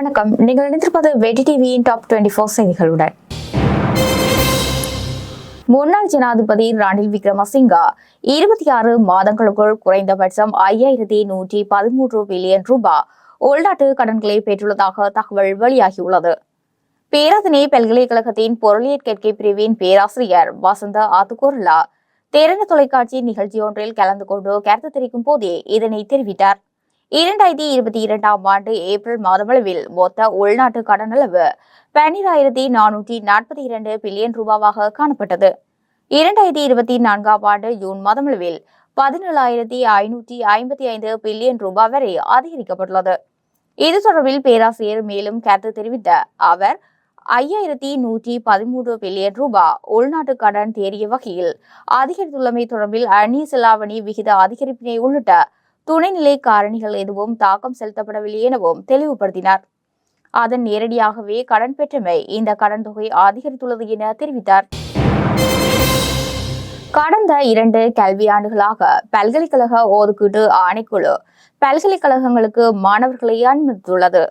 வணக்கம். நீங்கள் இணைந்திருப்பது வெடி டிவியின் டாப் டுவெண்டி ஃபோர் செய்திகளுடன். முன்னாள் ஜனாதிபதி ரணில் விக்ரமசிங்கா இருபத்தி ஆறு மாதங்களுக்குள் குறைந்தபட்சம் ஐயாயிரத்தி நூற்றி பதிமூன்று பில்லியன் ரூபாய் உள்நாட்டு கடன்களை பெற்றுள்ளதாக தகவல் வெளியாகியுள்ளது. பேராதனை பல்கலைக்கழகத்தின் பொருளியற் கற்கை பிரிவின் பேராசிரியர் வசந்த ஆத்துகோர்லா தேரன தொலைக்காட்சி நிகழ்ச்சியொன்றில் கலந்து கொண்டு கருத்து தெரிவிக்கும் போதே இதனை தெரிவித்தார். இரண்டாயிரத்தி இருபத்தி இரண்டாம் ஆண்டு ஏப்ரல் மாதமளவில் மொத்த உள்நாட்டு கடன் அளவு பன்னிராயிரத்தி நானூற்றி நாற்பத்தி இரண்டு பில்லியன் ரூபாவாக காணப்பட்டது. இரண்டாயிரத்தி இருபத்தி நான்காம் ஆண்டு ஜூன் மாதமளவில் பதினேழாயிரத்தி ஐநூற்றி ஐம்பத்தி ஐந்து பில்லியன் ரூபாய் வரை அதிகரிக்கப்பட்டுள்ளது. இது தொடர்பில் பேராசிரியர் மேலும் கருத்து தெரிவித்த அவர் ஐயாயிரத்தி நூற்றி பதிமூன்று பில்லியன் ரூபாய் உள்நாட்டு கடன் தேறிய வகையில் அதிகரித்துள்ளமை தொடர்பில் அந்நிய செலாவணி விகித அதிகரிப்பினை உள்ளிட்ட துணைநிலை காரணிகள் எதுவும் தாக்கம் செலுத்தப்படவில்லை எனவும் தெளிவுபடுத்தினார். அதன் நேரடியாகவே கடன் பெற்றமை இந்த கடன் தொகை அதிகரித்துள்ளது என தெரிவித்தார். கடந்த இரண்டு கல்வியாண்டுகளாக பல்கலைக்கழக ஒதுக்கீட்டு ஆணைக்குழு பல்கலைக்கழகங்களுக்கு மாணவர்களை அனுமதித்துள்ளது.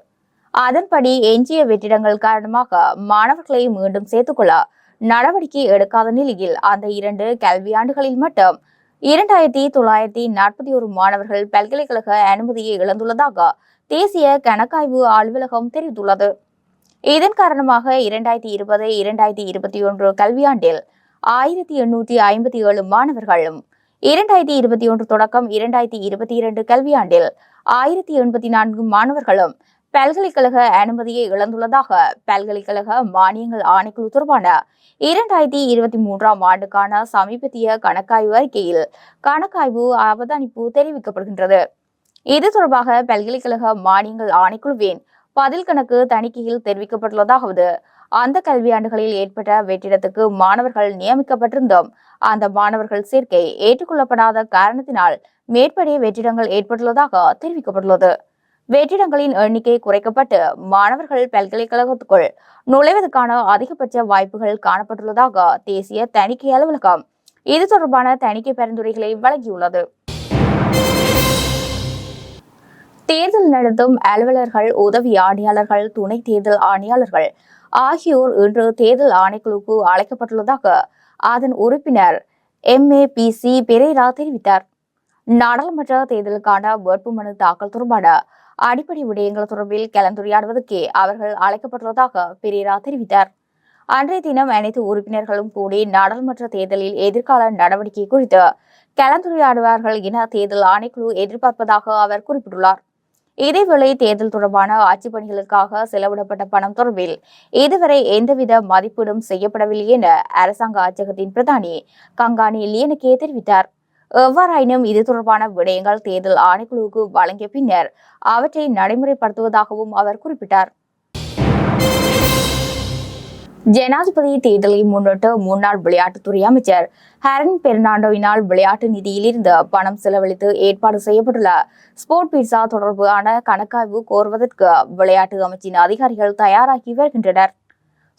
அதன்படி எஞ்சிய வெற்றிடங்கள் காரணமாக மாணவர்களை மீண்டும் சேர்த்துக்கொள்ள நடவடிக்கை எடுக்காத நிலையில் அந்த இரண்டு கல்வியாண்டுகளில் மட்டும் இரண்டாயிரத்தி தொள்ளாயிரத்தி நாற்பத்தி ஒரு மாணவர்கள் பல்கலைக்கழக அனுமதியை இழந்துள்ளதாக தேசிய கணக்காய்வு அலுவலகம் தெரிவித்துள்ளது. இதன் காரணமாக இரண்டாயிரத்தி இருபது இரண்டாயிரத்தி இருபத்தி ஒன்று கல்வியாண்டில் ஆயிரத்தி எண்ணூற்றி ஐம்பத்தி ஏழு மாணவர்களும் இரண்டாயிரத்தி இருபத்தி ஒன்று தொடக்கம் இரண்டாயிரத்தி இருபத்தி இரண்டு கல்வியாண்டில் ஆயிரத்தி எண்பத்தி நான்கு மாணவர்களும் பல்கலைக்கழக அனுமதியை இழந்துள்ளதாக பல்கலைக்கழக மானியங்கள் ஆணைக்குழு தொடர்பான இரண்டாயிரத்தி இருபத்தி மூன்றாம் ஆண்டுக்கான சமீபத்திய கணக்காய்வு அறிக்கையில் கணக்காய்வு அவதானிப்பு தெரிவிக்கப்படுகின்றது. இது தொடர்பாக பல்கலைக்கழக மானியங்கள் ஆணைக்குழுவின் பதில் கணக்கு தணிக்கையில் தெரிவிக்கப்பட்டுள்ளதாவது அந்த கல்வியாண்டுகளில் ஏற்பட்ட வெற்றிடத்துக்கு மாணவர்கள் நியமிக்கப்பட்டிருந்தும் அந்த மாணவர்கள் சேர்க்கை ஏற்றுக்கொள்ளப்படாத காரணத்தினால் மேற்படி வெற்றிடங்கள் ஏற்பட்டுள்ளதாக தெரிவிக்கப்பட்டுள்ளது. வெற்றிடங்களின் எண்ணிக்கை குறைக்கப்பட்டு மாணவர்கள் பல்கலைக்கழகத்துக்குள் நுழைவதற்கான அதிகபட்ச வாய்ப்புகள் காணப்பட்டுள்ளதாக தேசிய தணிக்கை அலுவலகம் இது தொடர்பான தணிக்கை பரிந்துரைகளை வழங்கியுள்ளது. தேர்தல் நடத்தும் அலுவலர்கள் உதவி ஆணையாளர்கள் துணை தேர்தல் ஆணையாளர்கள் ஆகியோர் இன்று தேர்தல் ஆணைக்குழுக்கு அழைக்கப்பட்டுள்ளதாக அதன் உறுப்பினர் M. A. P. C. Perera தெரிவித்தார். நாடாளுமன்ற தேர்தலுக்கான வேட்புமனு தாக்கல் தொடர்பான அடிப்படை விடயங்கள் தொடர்பில் கலந்துரையாடுவதற்கே அவர்கள் அழைக்கப்பட்டுள்ளதாக பெரேரா தெரிவித்தார். அன்றைய தினம் அனைத்து உறுப்பினர்களும் கூடி நாடாளுமன்ற தேர்தலில் எதிர்கால நடவடிக்கை குறித்து கலந்துரையாடுவார்கள் என தேர்தல் ஆணைக்குழு எதிர்பார்ப்பதாக அவர் குறிப்பிட்டுள்ளார். இதேவேளை தேர்தல் தொடர்பான ஆட்சிப் பணிகளுக்காக செலவிடப்பட்ட பணம் தொடர்பில் இதுவரை எந்தவித மதிப்பீடும் செய்யப்படவில்லை என அரசாங்க அச்சகத்தின் பிரதானி கங்கானி லியனுக்கே தெரிவித்தார். எவ்வாறாயினும் இது தொடர்பான விடயங்கள் தேர்தல் ஆணைக்குழுவுக்கு வழங்கிய பின்னர் அவற்றை நடைமுறைப்படுத்துவதாகவும் அவர் குறிப்பிட்டார். ஜனாதிபதி தேர்தலை முன்னிட்டு முன்னாள் விளையாட்டுத்துறை அமைச்சர் ஹரன் பெர்னாண்டோவினால் விளையாட்டு நிதியிலிருந்து பணம் செலவழித்து ஏற்பாடு செய்யப்பட்டுள்ள ஸ்போர்ட் பீட்சா தொடர்பான கணக்காய்வு கோருவதற்கு விளையாட்டு அமைச்சின் அதிகாரிகள் தயாராகி வருகின்றனர்.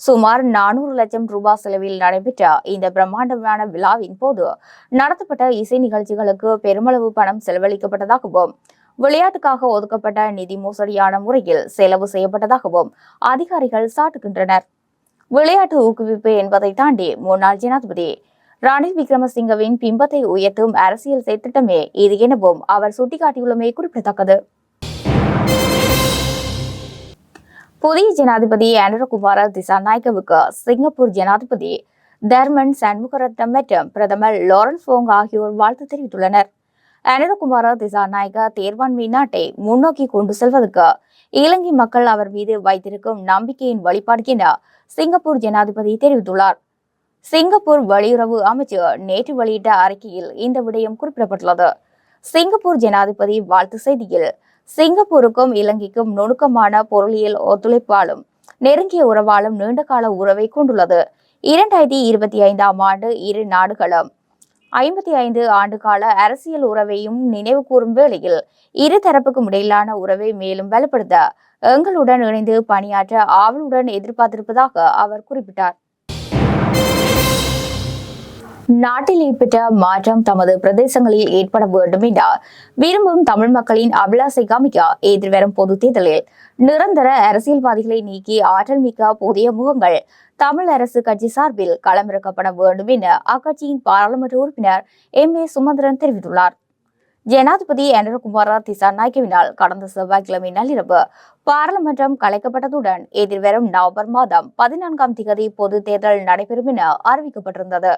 சுமார் நானூறு லட்சம் ரூபாய் செலவில் நடைபெற்ற இந்த பிரம்மாண்டமான விழாவின் போது நடத்தப்பட்ட இசை நிகழ்ச்சிகளுக்கு பெருமளவு பணம் செலவழிக்கப்பட்டதாகவும் விளையாட்டுக்காக ஒதுக்கப்பட்ட நிதி மோசடியான முறையில் செலவு செய்யப்பட்டதாகவும் அதிகாரிகள் சாட்டுகின்றனர். விளையாட்டு ஊக்குவிப்பு என்பதை தாண்டி முன்னாள் ஜனாதிபதி ரணில் விக்ரமசிங்கவின் பிம்பத்தை உயர்த்தும் அரசியல் செய்திட்டமே இது எனவும் அவர் சுட்டிக்காட்டியுள்ளமை குறிப்பிடத்தக்கது. புதிய ஜனாதிபதி அனுரகுமார திசாநாயக்கவுக்கு சிங்கப்பூர் ஜனாதிபதி தர்மன் சண்முகரத்னம் மற்றும் பிரதமர் லாரன்ஸ் போங் ஆகியோர் வாழ்த்து தெரிவித்துள்ளனர். அனுரகுமார திசாநாயக்க தேர்வாண்மை நாட்டை முன்னோக்கி கொண்டு செல்வதற்கு இலங்கை மக்கள் அவர் மீது வைத்திருக்கும் நம்பிக்கையின் வழிபாடு என சிங்கப்பூர் ஜனாதிபதி தெரிவித்துள்ளார். சிங்கப்பூர் வெளியுறவு அமைச்சர் நேற்று வெளியிட்ட அறிக்கையில் இந்த விடயம் குறிப்பிடப்பட்டுள்ளது. சிங்கப்பூர் ஜனாதிபதி வாழ்த்து செய்தியில் சிங்கப்பூருக்கும் இலங்கைக்கும் நுணுக்கமான பொருளியல் ஒத்துழைப்பாலும் நெருங்கிய உறவாலும் நீண்டகால உறவை கொண்டுள்ளது. இரண்டாயிரத்தி இருபத்தி ஐந்தாம் ஆண்டு இரு நாடுகளும் ஐம்பத்தி ஐந்து ஆண்டுகால அரசியல் உறவையும் நினைவு கூறும் வேளையில் இரு தரப்புக்கும் இடையிலான உறவை மேலும் வலுப்படுத்த எங்களுடன் இணைந்து பணியாற்ற ஆவலுடன் எதிர்பார்த்திருப்பதாக அவர் குறிப்பிட்டார். நாட்டில் ஏற்பட்ட மாற்றம் தமது பிரதேசங்களில் ஏற்பட வேண்டும் என விரும்பும் தமிழ் மக்களின் அபிலாசை காமிக்க எதிர்வரும் பொது தேர்தலில் நிரந்தர அரசியல்வாதிகளை நீக்கி ஆற்றல் மிக்க புதிய முகங்கள் தமிழ் அரசு கட்சி சார்பில் களமிறக்கப்பட வேண்டும் என அக்கட்சியின் பாராளுமன்ற உறுப்பினர் எம் ஏ சுமந்திரன் தெரிவித்துள்ளார். ஜனாதிபதி அனுரகுமார திசாநாயக்கவினால் கடந்த செவ்வாய்க்கிழமை நள்ளிரவு பாராளுமன்றம் கலைக்கப்பட்டதுடன் எதிர்வரும் நவம்பர் மாதம் பதினான்காம் திகதி பொது தேர்தல் நடைபெறும் என அறிவிக்கப்பட்டிருந்தது.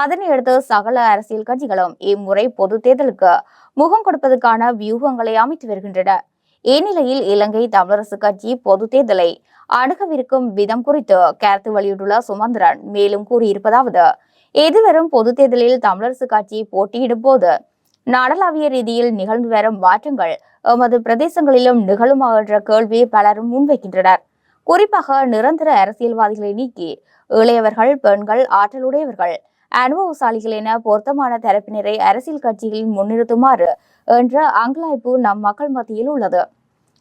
அதனையடுத்து சகல அரசியல் கட்சிகளும் இம்முறை பொது தேர்தலுக்கு முகம் கொடுப்பதற்கான வியூகங்களை அமைத்து வருகின்றன. இந்நிலையில் இலங்கை தமிழரசு கட்சி பொது தேர்தலை அணுகவிருக்கும் விதம் குறித்து கருத்து வெளியிட்டுள்ள சுமந்திரன் மேலும் கூறியிருப்பதாவது எதிர்வரும் பொது தேர்தலில் தமிழரசு கட்சி போட்டியிடும் போது நாடளாவிய ரீதியில் நிகழ்ந்து வரும் மாற்றங்கள் எமது பிரதேசங்களிலும் நிகழுமா என்ற கேள்வியை பலரும் முன்வைக்கின்றனர். குறிப்பாக நிரந்தர அரசியல்வாதிகளை நீக்கி இளையவர்கள் பெண்கள் ஆற்றலுடையவர்கள் அனுபவசாலிகள் என பொருத்தமான தரப்பினரை அரசியல் கட்சிகளில் முன்னிறுத்துமாறு என்ற அங்கலாய்ப்பு நம் மக்கள் மத்தியில் உள்ளது.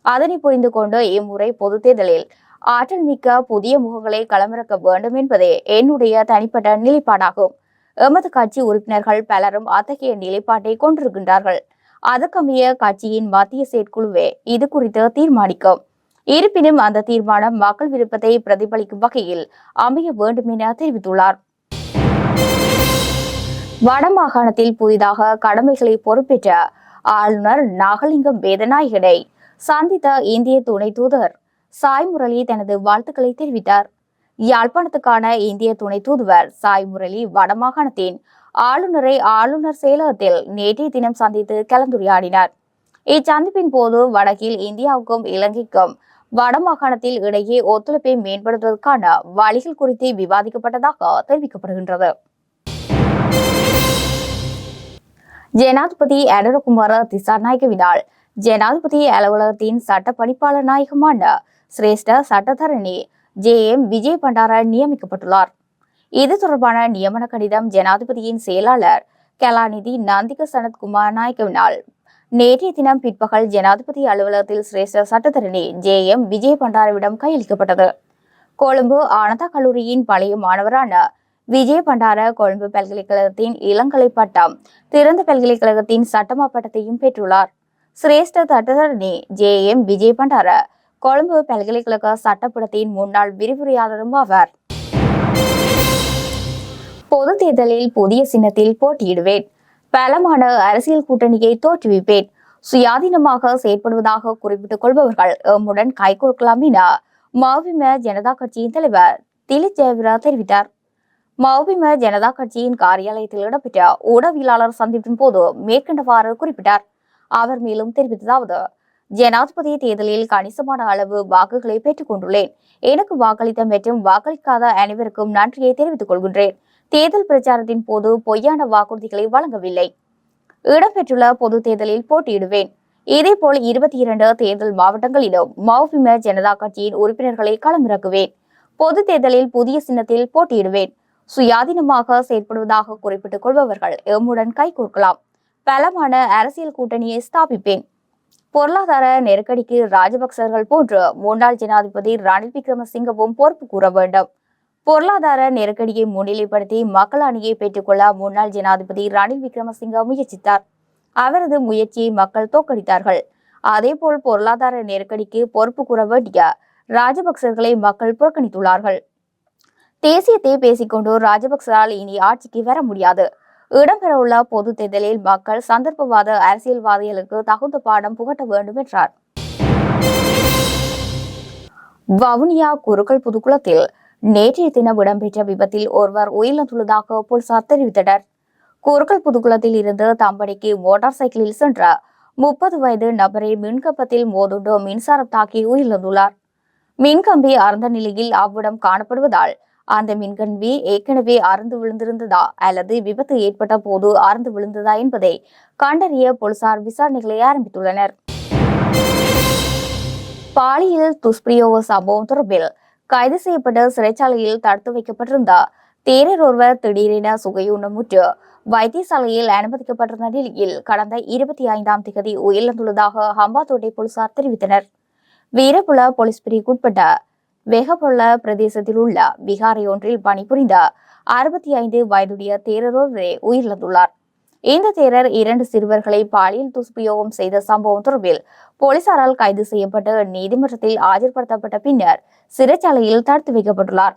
அதனை புரிந்து கொண்டு இம்முறை பொது தேர்தலில் ஆற்றல் மிக்க புதிய முகங்களை களமிறக்க வேண்டும் என்பதே என்னுடைய தனிப்பட்ட நிலைப்பாடாகும். எமது கட்சி உறுப்பினர்கள் பலரும் அத்தகைய நிலைப்பாட்டை கொண்டிருக்கின்றார்கள். அதற்கமைய கட்சியின் மத்திய செயற்குழுவே இது குறித்து தீர்மானிக்கும். இருப்பினும் அந்த தீர்மானம் மக்கள் விருப்பத்தை பிரதிபலிக்கும் வகையில் அமைய வேண்டும் என தெரிவித்துள்ளார். வடமாகாணத்தில் புதிதாக கடமைகளை பொறுப்பேற்ற ஆளுநர் நாகலிங்கம் வேதநாயகனை சந்தித்த இந்திய துணை தூதர் சாய் முரளி தனது வாழ்த்துக்களை தெரிவித்தார். யாழ்ப்பாணத்துக்கான இந்திய துணை தூதுவர் சாய் முரளி வடமாகாணத்தின் ஆளுநரை ஆளுநர் செயலகத்தில் நேற்றைய தினம் சந்தித்து கலந்துரையாடினார். இச்சந்திப்பின் போது வடக்கில் இந்தியாவுக்கும் இலங்கைக்கும் வடமாகாணத்தில் இடையே ஒத்துழைப்பை மேம்படுத்துவதற்கான வழிகள் குறித்து விவாதிக்கப்பட்டதாக தெரிவிக்கப்படுகின்றது. ஜனாதிபதி அனுரகுமார திசாநாயகவினால் ஜனாதிபதி அலுவலகத்தின் சட்ட பணிப்பாளர் நாயகமான சிரேஷ்ட சட்டத்தரணி ஜே எம் விஜய் பண்டார நியமிக்கப்பட்டுள்ளார். இது தொடர்பான நியமன கடிதம் ஜனாதிபதியின் செயலாளர் கலாநிதி நந்திக சனத் குமார் நாயகவினால் நேற்றைய தினம் பிற்பகல் ஜனாதிபதி அலுவலகத்தில் சிரேஷ்ட சட்டத்தரணி ஜே எம் விஜய் பண்டாரவிடம் கையளிக்கப்பட்டது. கொழும்பு ஆனந்தா கல்லூரியின் பழைய மாணவரான விஜய் பண்டார கொழும்பு பல்கலைக்கழகத்தின் இளங்கலை பட்டம் திறந்த பல்கலைக்கழகத்தின் சட்டமா பட்டத்தையும் பெற்றுள்ளார். சிரேஷ்ட சட்டத்தரணி ஜே எம் விஜய் பண்டார கொழும்பு பல்கலைக்கழக சட்டப்படத்தின் முன்னாள் விரிவுரையாளரும் ஆவார். பொது தேர்தலில் புதிய சின்னத்தில் போட்டியிடுவேன். பலமான அரசியல் கூட்டணியை தோற்றுவிப்பேன். சுயாதீனமாக செயற்படுவதாக குறிப்பிட்டுக் கொள்பவர்கள் எம்முடன் கைகோர்க்கலாம் என மாவிம ஜனதா கட்சியின் தலைவர் திலீப் ஜெயவிரா தெரிவித்தார். மௌபிம ஜனதா கட்சியின் காரியாலயத்தில் இடம்பெற்ற ஊடகவியலாளர் சந்திப்பின் போது மேற்கண்டவாறு குறிப்பிட்டார். அவர் மேலும் தெரிவித்ததாவது ஜனாதிபதி தேர்தலில் கணிசமான அளவு வாக்குகளை பெற்றுக் கொண்டுள்ளேன். எனக்கு வாக்களித்த மற்றும் வாக்களிக்காத அனைவருக்கும் நன்றியை தெரிவித்துக் கொள்கின்றேன். தேர்தல் பிரச்சாரத்தின் போது பொய்யான வாக்குறுதிகளை வழங்கவில்லை. இடம்பெற்றுள்ள பொது தேர்தலில் போட்டியிடுவேன். இதேபோல் இருபத்தி இரண்டு தேர்தல் மாவட்டங்களிலும் மௌபிம ஜனதா கட்சியின் உறுப்பினர்களை களமிறக்குவேன். பொது தேர்தலில் புதிய சின்னத்தில் போட்டியிடுவேன். சுயாதீனமாக செயற்படுவதாக குறிப்பிட்டுக் கொள்பவர்கள் எம்முடன் கைகோர்க்கலாம் பலமான அரசியல் கூட்டணியை ஸ்தாபிப்பேன். பொருளாதார நெருக்கடிக்கு ராஜபக்சர்கள் போன்று முன்னாள் ஜனாதிபதி ரணில் விக்ரமசிங்கவும் பொறுப்பு கூற வேண்டும். பொருளாதார நெருக்கடியை முன்னிலைப்படுத்தி மக்கள் அணியை பெற்றுக்கொள்ள முன்னாள் ஜனாதிபதி ரணில் விக்ரமசிங்க முயற்சித்தார். அவரது முயற்சியை மக்கள் தோற்கடித்தார்கள். அதேபோல் பொருளாதார நெருக்கடிக்கு பொறுப்பு கூற வேண்டிய ராஜபக்சர்களை மக்கள் புறக்கணித்துள்ளார்கள். தேசியத்தை பேசிக்கொண்டு ராஜபக்சரால் இனி ஆட்சிக்கு வர முடியாது. இடம்பெறவுள்ள பொது தேர்தலில் மக்கள் சந்தர்ப்பவாத அரசியல்வாதிகளுக்கு தகுந்த பாடம் புகட்ட வேண்டும் என்றார். வவுனியா குருக்கள் புதுக்குளத்தில் நேற்றைய தினம் இடம்பெற்ற விபத்தில் ஒருவர் உயிரிழந்துள்ளதாக போலீசார் தெரிவித்தனர். குறுக்கல் புதுக்குளத்தில் இருந்து தம்படிக்கு மோட்டார் சைக்கிளில் சென்ற முப்பது வயது நபரை மின்கம்பத்தில் மோதுண்டு மின்சாரம் தாக்கி உயிரிழந்துள்ளார். மின்கம்பி அறந்த நிலையில் அவ்விடம் காணப்படுவதால் அந்த மின்கம்பி ஏற்கனவே அறுந்து விழுந்திருந்ததா? அல்லது விபத்து ஏற்பட்ட போது அறுந்து விழுந்ததா என்பதை கண்டறிய போலீசார் விசாரணைகளை ஆரம்பித்துள்ளனர். பாலியல் துஷ்பிரயோக சம்பவம் தொடர்பில் கைது செய்யப்பட்ட சிறைச்சாலையில் தடுத்து வைக்கப்பட்டிருந்த தேரர் ஒருவர் திடீரென சுகையுண்ணமுற்று வைத்தியசாலையில் அனுமதிக்கப்பட்டிருந்த நிலையில் கடந்த இருபத்தி ஐந்தாம் தேதி உயிரிழந்துள்ளதாக ஹம்பாத்தோட்டை போலீசார் தெரிவித்தனர். வீரபுல போலீஸ் பிரிவுக்குட்பட்ட வெகபொல்ல பிரதேசத்தில் உள்ள விகாரை ஒன்றில் பணிபுரிந்த அறுபத்தி ஐந்து வயதுடைய தேரரொருவரே உயிரிழந்துள்ளார். இந்த தேரர் இரண்டு சிறுவர்களை பாலியல் துஷ்பிரயோகம் செய்த சம்பவம் தொடர்பில் போலீசாரால் கைது செய்யப்பட்டு நீதிமன்றத்தில் ஆஜர்படுத்தப்பட்ட பின்னர் சிறைச்சாலையில் தடுத்து வைக்கப்பட்டுள்ளார்.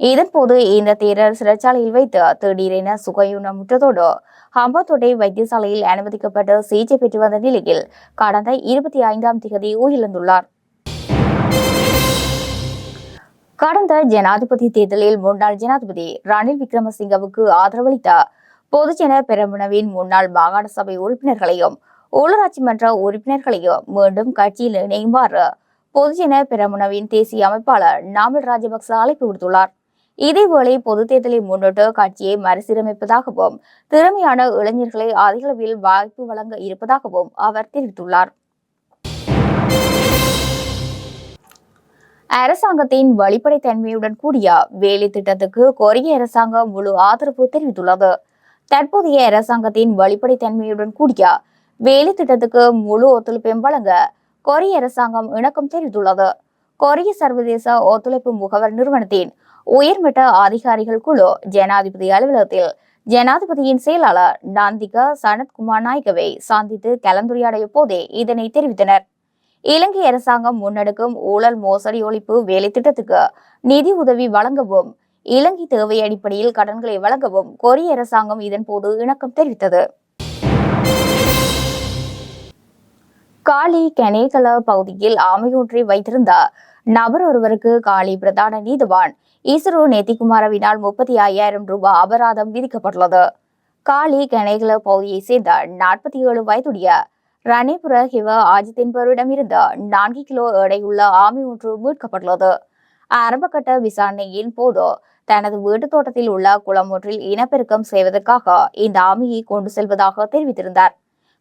இதன்போது இந்த தேரர் சிறைச்சாலையில் வைத்து திடீரென சுகையுணமுற்றதோடு ஹம்பாத்தோட்டை வைத்தியசாலையில் அனுமதிக்கப்பட்டு சிகிச்சை பெற்று வந்த நிலையில் கடந்த இருபத்தி ஐந்தாம் தேதி உயிரிழந்துள்ளார். கடந்த ஜனாதிபதி தேர்தலில் முன்னாள் ஜனாதிபதி ரணில் விக்ரமசிங்கவுக்கு ஆதரவளித்த பொதுஜன பெரமுனவின் முன்னாள் மாகாண சபை உறுப்பினர்களையும் உள்ளூராட்சி மன்ற உறுப்பினர்களையும் மீண்டும் கட்சியில் இணையுமாறு பொதுஜன பெரமுனவின் தேசிய அமைப்பாளர் நாமல் ராஜபக்ச அழைப்பு விடுத்துள்ளார். இதேவேளை பொது தேர்தலை முன்னிட்டு கட்சியை மறுசீரமைப்பதாகவும் திறமையான இளைஞர்களை அதிகளவில் வாய்ப்பு வழங்க இருப்பதாகவும் அவர் தெரிவித்துள்ளார். அரசாங்கத்தின் வெளிப்படைத்தன்மையுடன் கூடிய வேலை திட்டத்துக்கு கொரிய அரசாங்கம் முழு ஆதரவு தெரிவித்துள்ளது. தற்போதைய அரசாங்கத்தின் வெளிப்படைத்தன்மையுடன் கூடிய வேலை திட்டத்துக்கு முழு ஒத்துழைப்பையும் வழங்க கொரிய அரசாங்கம் இணக்கம் தெரிவித்துள்ளது. கொரிய சர்வதேச ஒத்துழைப்பு முகவர் நிறுவனத்தின் உயர்மட்ட அதிகாரிகள் குழு ஜனாதிபதி அலுவலகத்தில் ஜனாதிபதியின் செயலாளர் நாந்திகா சனத்குமார் நாயகவை சந்தித்து கலந்துரையாடிய போதே இதனை தெரிவித்தனர். இலங்கை அரசாங்கம் முன்னெடுக்கும் ஊழல் மோசடி ஒழிப்பு வேலை திட்டத்துக்கு நிதி உதவி வழங்கவும் இலங்கை தேவை அடிப்படையில் கடன்களை வழங்கவும் கொரிய அரசாங்கம் இதன்போது இணக்கம் தெரிவித்தது. காலி கெனேகல பகுதியில் ஆமையொன்றை வைத்திருந்த நபர் ஒருவருக்கு காலி பிரதான நீதிவான் இஸ்ரோ நேத்திகுமாரவினால் முப்பத்தி ஐயாயிரம் ரூபாய் அபராதம் விதிக்கப்பட்டுள்ளது. காலி கெனேகல பகுதியைச் சேர்ந்த நாற்பத்தி ஏழு வயதுடைய ரணிபுர ஹிவ ஆஜித் என்பவரிடமிருந்து நான்கு கிலோ எடையுள்ள ஆமி ஒன்று மீட்கப்பட்டுள்ளது. ஆரம்பகட்ட விசாரணையின் போது தனது வீட்டு தோட்டத்தில் உள்ள குளம் ஒன்றில் இனப்பெருக்கம் செய்வதற்காக இந்த ஆமையை கொண்டு செல்வதாக தெரிவித்திருந்தார்.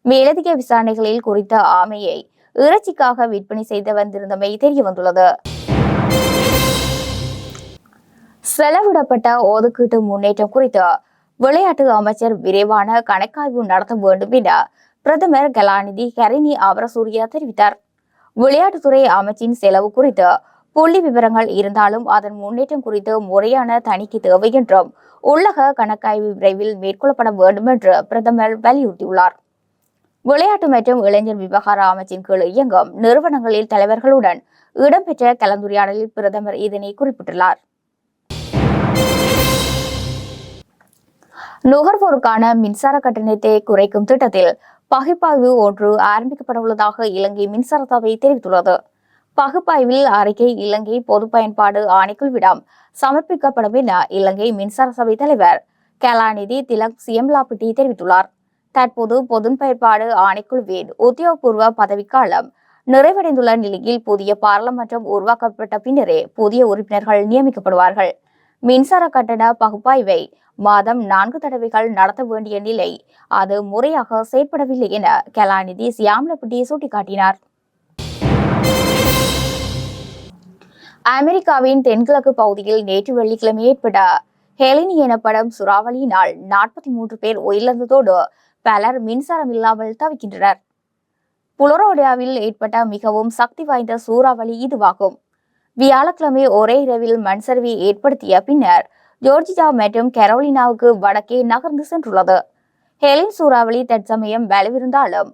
மேலதிக விசாரணைகளில் குறித்த ஆமையை இறைச்சிக்காக விற்பனை செய்து வந்திருந்தமை தெரிய வந்துள்ளது செலவிடப்பட்ட ஒதுக்கீட்டு முன்னேற்றம் குறித்து விளையாட்டு அமைச்சர் விரைவான கணக்காய்வு நடத்த வேண்டும் என பிரதமர் கலாநிதி கரிணி ஆபரசூரியா தெரிவித்தார். விளையாட்டுத்துறை அமைச்சின் செலவு குறித்து புள்ளி விவரங்கள் இருந்தாலும் அதன் முன்னேற்றம் குறித்து முறையான தணிக்கை தேவை என்றும் உள்ளக கணக்காய்வு விரைவில் மேற்கொள்ளப்பட வேண்டும் என்று பிரதமர் வலியுறுத்தியுள்ளார். விளையாட்டு மற்றும் இளைஞர் விவகார அமைச்சின் கீழ் இயங்கும் நிறுவனங்களில் தலைவர்களுடன் இடம்பெற்ற கலந்துரையாடலில் பிரதமர் இதனை குறிப்பிட்டுள்ளார். நுகர்வோருக்கான மின்சார கட்டணத்தை குறைக்கும் திட்டத்தில் பகுப்பாய்வு ஒன்று ஆரம்பிக்கப்பட உள்ளதாக இலங்கை மின்சார சபை தெரிவித்துள்ளது. பகுப்பாய்வில் அறிக்கை இலங்கை பொது பயன்பாடு ஆணைக்குழுவிடம் சமர்ப்பிக்கப்படும் என இலங்கை மின்சார சபை தலைவர் கலாநிதி திலக் சியம்லாபிட்டி தெரிவித்துள்ளார். தற்போது பொது பயன்பாடு ஆணைக்குழுவின் உத்தியோகபூர்வ பதவிக்காலம் நிறைவடைந்துள்ள நிலையில் புதிய பாராளுமன்றம் உருவாக்கப்பட்ட பின்னரே புதிய உறுப்பினர்கள் நியமிக்கப்படுவார்கள். மின்சார கட்டண பகுப்பாய்வை மாதம் நான்கு தடவைகள் நடத்த வேண்டிய நிலை. அது முறையாக செயற்படவில்லை என கலாநிதி சியாம்லப்பட்டி சுட்டிக்காட்டினார். அமெரிக்காவின் தென்கிழக்கு பகுதியில் நேற்று வெள்ளிக்கிழமை ஏற்பட்ட ஹெலினி எனப்படும் சுறாவளியினால் நாற்பத்தி மூன்று பேர் உயிரிழந்ததோடு பலர் மின்சாரம் இல்லாமல் தவிக்கின்றனர். புலரோடியாவில் ஏற்பட்ட மிகவும் சக்தி வாய்ந்த சூறாவளி இதுவாகும். வியாழக்கிழமை ஒரே இரவில் மண்சரிவை ஏற்படுத்திய பின்னர் ஜோர்ஜியா மற்றும் கெரோலினாவுக்கு வடக்கே நகர்ந்து சென்றுள்ளது. ஹெலின் சூறாவளி தற்சமயம் வலுவிருந்தாலும்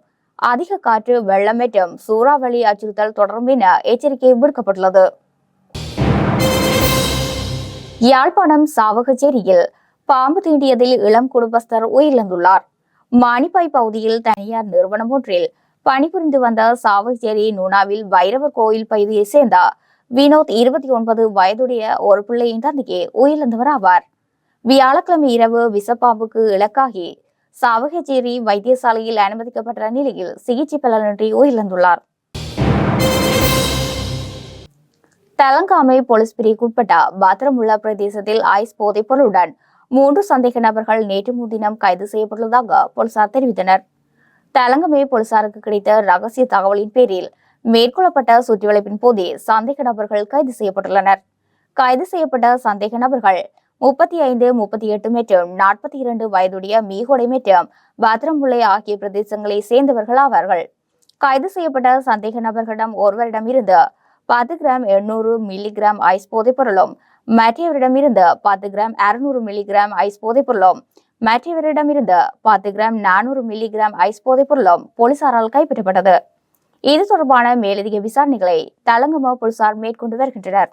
அதிக காற்று வெள்ளம் மற்றும் சூறாவளி அச்சுறுத்தல் தொடரும் என எச்சரிக்கை விடுக்கப்பட்டுள்ளது. யாழ்ப்பாணம் சாவகச்சேரியில் பாம்பு தீண்டியதில் இளம் குடும்பஸ்தர் உயிரிழந்துள்ளார். மானிப்பாய் பகுதியில் தனியார் நிறுவனம் ஒன்றில் பணிபுரிந்து வந்த சாவகச்சேரி நூனாவில் வைரவர் கோயில் பகுதியை சேர்ந்த வினோத் இருபத்தி ஒன்பது வயதுடைய ஒரு பிள்ளையின் தந்தையே உயிரிழந்தவர் ஆவார். வியாழக்கிழமை இரவு விசப்பாம்புக்கு இலக்காகி சாவகச்சேரி வைத்தியசாலையில் அனுமதிக்கப்பட்ட நிலையில் சிகிச்சை பலனின்றி உயிரிழந்துள்ளார். தலங்காமை போலீஸ் பிரிவுக்குட்பட்ட பாத்திரமுள்ள பிரதேசத்தில் ஐஸ் போதைப் பொருளுடன் மூன்று சந்தேக நபர்கள் நேற்று முன்தினம் கைது செய்யப்பட்டுள்ளதாக போலீசார் தெரிவித்தனர். தலங்கமே போலீசாருக்கு கிடைத்த ரகசிய தகவலின் பேரில் மேற்கொள்ளப்பட்ட சுற்றிவளைப்பின் போதே சந்தேக நபர்கள் கைது செய்யப்பட்டுள்ளனர். கைது செய்யப்பட்ட சந்தேக நபர்கள் முப்பத்தி ஐந்து முப்பத்தி எட்டு மற்றும் நாற்பத்தி இரண்டு வயதுடைய மீகொடை மற்றும் பத்ரமுல்லை ஆகிய பிரதேசங்களை சேர்ந்தவர்கள் ஆவார்கள். கைது செய்யப்பட்ட சந்தேக நபர்களிடம் ஒருவரிடம் இருந்து பத்து கிராம் எண்ணூறு மில்லிகிராம் ஐஸ் போதைப்பொருளும் மற்றவரிடமிருந்து பத்து கிராம் அறுநூறு மில்லிகிராம் ஐஸ் போதைப்பொருளும் மற்றவரிடமிருந்து பத்து கிராம் நானூறு மில்லிகிராம் ஐஸ் போதைப்பொருளும் போலீசாரால் கைப்பற்றப்பட்டது. இது தொடர்பான மேலதிக விசாரணைகளை தலங்கம போலீசார் மேற்கொண்டு வருகின்றனர்.